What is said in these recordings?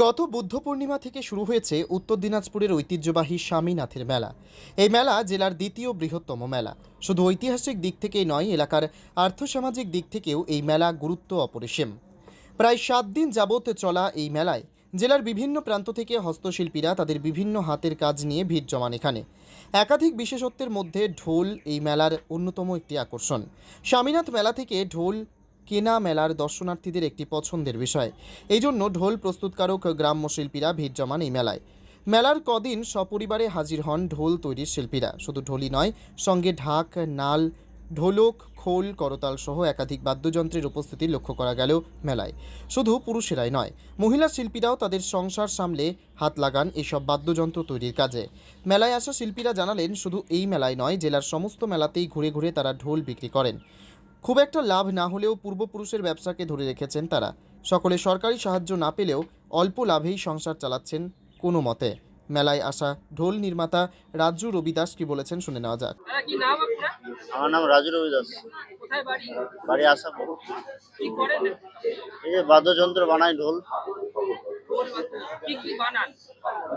গত বুদ্ধ পূর্ণিমা থেকে শুরু হয়েছে উত্তর দিনাজপুরের ঐতিহ্যবাহী স্বামীনাথের মেলা। এই মেলা জেলার দ্বিতীয় বৃহত্তম মেলা। শুধু ঐতিহাসিক দিক থেকেই নয়, এলাকার আর্থসামাজিক দিক থেকেও এই মেলা গুরুত্ব অপরিসীম। প্রায় সাত দিন যাবৎ চলা এই মেলায় জেলার বিভিন্ন প্রান্ত থেকে হস্তশিল্পীরা তাদের বিভিন্ন হাতের কাজ নিয়ে ভিড় জমান এখানে। একাধিক বিশেষত্বের মধ্যে ঢোল এই মেলার অন্যতম একটি আকর্ষণ। স্বামীনাথ মেলা থেকে ঢোল কেনা মেলার দর্শনার্থীদের একটি পছন্দের বিষয়। এই জন্য ঢোল প্রস্তুতকারক গ্রাম্য শিল্পীরা ভিড় জমান এই মেলায়। মেলার কদিন সপরিবারে হাজির হন ঢোল তৈরির শিল্পীরা। শুধু ঢোলই নয়, সঙ্গে ঢাক, নাল, ঢোলক, খোল, করতাল সহ একাধিক বাদ্যযন্ত্রের উপস্থিতি লক্ষ্য করা গেল মেলায়। শুধু পুরুষেরাই নয়, মহিলা শিল্পীরাও তাদের সংসার সামলে হাত লাগান এসব বাদ্যযন্ত্র তৈরির কাজে। মেলায় আসা শিল্পীরা জানালেন, শুধু এই মেলায় নয়, জেলার সমস্ত মেলাতেই ঘুরে ঘুরে তারা ঢোল বিক্রি করেন। খুব একটা লাভ না হলেও পূর্বপুরুষের ব্যবসাকে ধরে রেখেছেন তারা। সকলে সরকারি সাহায্য না পেলেও অল্প লাভেই সংসার চালাচ্ছেন কোনো মতে। মেলায় আসা ঢোল নির্মাতা রাজু রবিদাস কি বলেছেন শুনে নেওয়া যাক। আমার নাম রাজু রবি দাস কোথায় বাড়ি? বাড়ি আসাপুর এই যে বাদ্যযন্ত্র বানাই ঢোল। ঢোল বাজনা। কি কি বানান?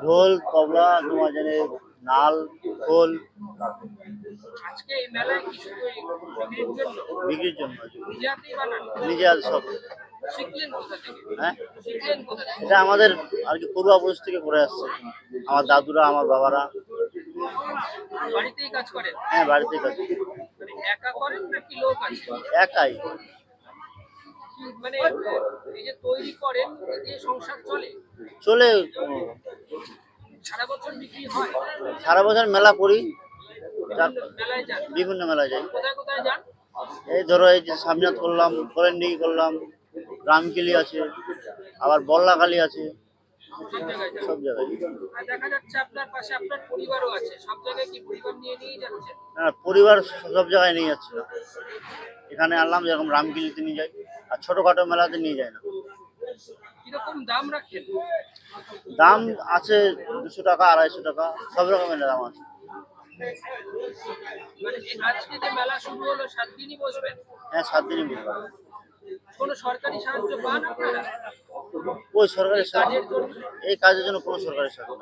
ঢোল তবলা তোমার জানে নাল খোল। আজকে এই মেলায় কি শুধু বিক্রির জন্য? বিক্রির জন্য নিজে হাতেই বানান? নিজে আজ সব। শিখলেন কোথা থেকে? হ্যাঁ? শিখলেন কোথা থেকে? এটা আমাদের আর কি পূর্বাপুরুষ থেকে করে আসছে। আমার দাদুরা আমার বাবারা। বাড়িতেই কাজ করেন? হ্যাঁ বাড়িতে কাজ মানে একা করেন নাকি লোক আছে? একাই। মানে এই যে তৈরি করেন এই সংসার চলে? চলে। সারা বছর বিক্রি হয়? সারা বছর মেলা করি। বিভিন্ন মেলায় যাই। এই ধরো এই যে সামনাথ করলাম কলেন্ডিগি করলাম, রামকিলি আছে, আবার বল্লাকালী আছে, সব জায়গায়। সব জায়গায় যাচ্ছে পরিবার নিয়ে পরিবার সব জায়গায় নিয়ে যাচ্ছে এখানে আনলাম, যেরকম রামকিলিতে নিয়ে যাই, আর ছোটোখাটো মেলাতে নিয়ে যায় না। দাম আছে দুশো টাকা, আড়াইশো টাকা, সব রকমের দাম আছে। আজকে যে মেলা শুরু হলো সাত দিনই বসবেন? হ্যাঁ সাত দিনই কোনো সরকারি সাহায্য পান আপনারা? ওই সরকারি সাহায্য এই কাজের জন্য কোনো সরকারি সাহায্য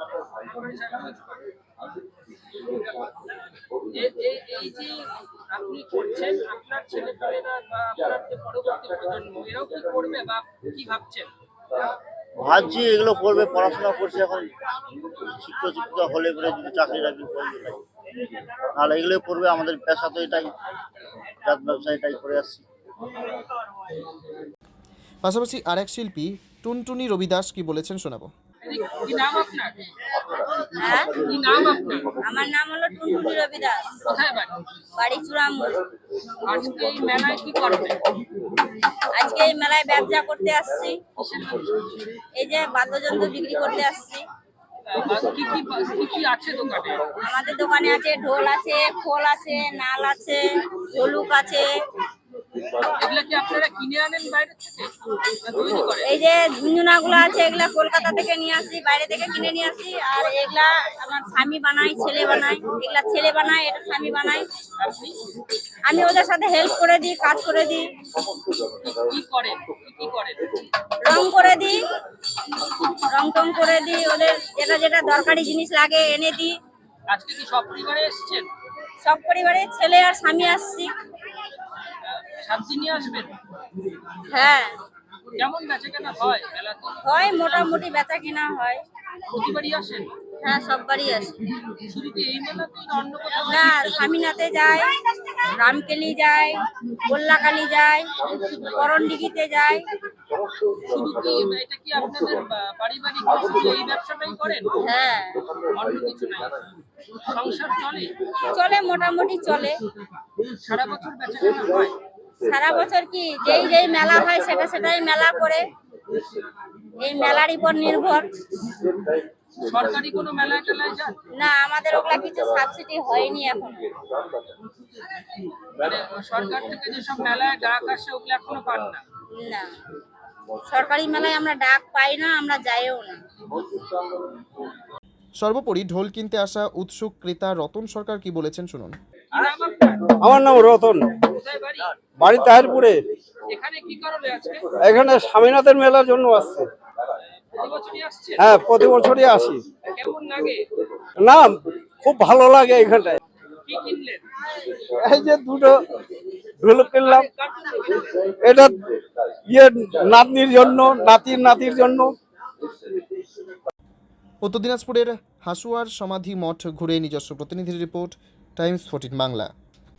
এই যে আপনি করছেন আপনার ছেলে পেলেরা বা আপনার যে পরবর্তী প্রজন্ম এরাও কি করবে বা কি ভাবছেন? ভাবছি এগুলো করবে পড়াশোনা করছে এখন। শিক্ষক শিক্ষিকা হলে পরে যদি চাকরি টাকরি করবে নাহলে এগুলো করবে আমাদের পেশা তো এটাই। জাত ব্যবসা এটাই করে আসছি। পাশাপাশি আরেক শিল্পী টুনটুনি রবিদাস কি বলেছেন শোনাবো? নাম আপনার? হ্যাঁ? কি নাম আপনার? আমার নাম হলো টুনটুনি রবি দাস কোথায় বাড়ি? বাড়ি চূড়ামুড় আজকে এই মেলায় কি করবে আজকে এই মেলায় ব্যবসা করতে আসছি। এই যে বাদ্যযন্ত্র বিক্রি করতে আসছি। আমাদের দোকানে আছে ঢোল আছে, খোল আছে, নাল আছে ঝলুক আছে। এই যে ঝুনঝুনাগুলো আছে এগুলা কলকাতা থেকে নিয়ে আসি বাইরে থেকে কিনে নিয়ে আসি আর এগুলা আমার স্বামী বানাই ছেলে বানাই এগুলা ছেলে বানায় এটা স্বামী বানাই আমি ওদের সাথে হেল্প করে দিই কাজ করে দিই। রং করে দিই রং টং করে দিই ওদের যেটা যেটা দরকারি জিনিস লাগে এনে দিই। আজকে কি সব পরিবারে এসেছেন? সব পরিবারের ছেলে আর স্বামী আসছি। দিনই আসবেন? হ্যাঁ। কেমন বেচে কেনা হয় মেলাতে হয় মোটামুটি বেচা কিনা হয়। প্রতিবারই আসেন হ্যাঁ সব বাড়ি আসি। শুধু কি এই মেলাতেই না অন্য কোথাও না স্বামীনাথে যায় রামকেলি যায় গোল্লাকালি যায় করণডিগিতে যায়। শুধু কি এটা কি আপনাদের পারিবারিক শুধু এই ব্যবসাটাই করেন? হ্যাঁ। অন্য কিছু নাই? সংসার চলে? চলে মোটামুটি চলে। সারা বছর বেচা কেনা হয়? সারা বছর কি যেই যেই মেলা হয় সেটা সেটাই মেলা করে? এই মেলার উপর নির্ভর। সরকারি কোনো টেলায় যান? না আমাদের ওগুলা কিছু সাবসিডি হয়নি এখন। মানে সরকার থেকে যেসব মেলায় ডাক আসে ওগুলো এখনও পান না? না। সরকারি মেলায় আমরা ডাক পাই না আমরা যাইও না। সর্বোপরি ঢোল কিনতে আসা উৎসুক ক্রেতা রতন সরকার কি বলেছেন শুনুন। আমার নাম রতন। বাড়ি? বাড়ি তাহিরপুরে। এখানে কি কারণে আজকে? এখানে স্বামীনাথের মেলার জন্য আসছে। প্রতি বছরই আসছেন হ্যাঁ প্রতি বছরই আসি। কেমন না খুব ভালো লাগে এখানটায়। এই যে দুটো ঢোলক কিনলাম? এটা ইয়ে নাতনির জন্য নাতির নাতির জন্য। উত্তর দিনাজপুরের হাসুয়ার সমাধি মঠ ঘুরে নিজস্ব প্রতিনিধির রিপোর্ট টাইমস ফোর্টিন বাংলা।